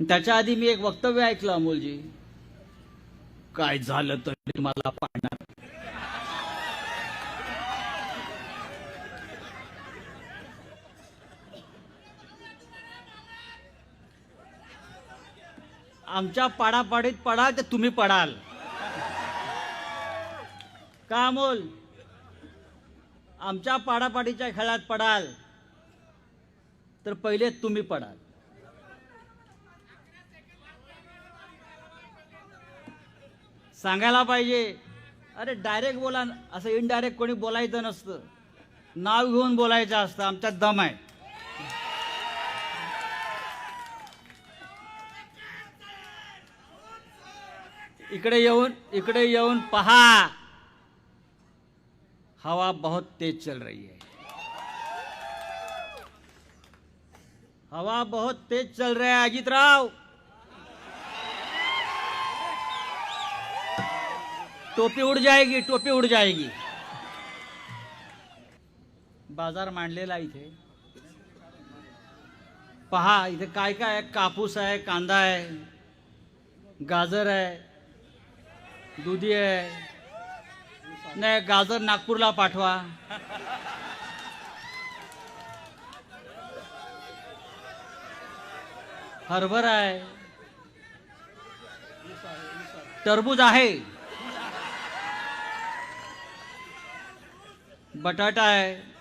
त्याच्या आधी मी एक वक्तव्य ऐकलं अमोलजी. काय झालं तरी मला पाडणार आमच्या पाडापाडीत पडाल तर तुम्ही पडाल. का अमोल? आमच्या पाडापाडीच्या खेळात पडाल तर पहिले तुम्ही पडाल. सांगायला पाहिजे. अरे डायरेक्ट बोला असं इनडायरेक्ट कोणी बोलायचं नसतं. नाव घेऊन बोलायचं असतं. आमच्यात दम आहे. इकडे येऊन इकडे येऊन पहा. हवा बहुत तेज चल रही है. हवा बहुत तेज चल रहा है अजितराव. टोपी उड जाएगी टोपी उड जाएगी. बाजार मांडलेला इथे. पहा इथे काय काय आहे? कापूस आहे कांदा आहे गाजर आहे. दुधी आहे. नाही गाजर नागपूरला पाठवा. हरभरा आहे. टरबूज आहे. बटाटा आहे.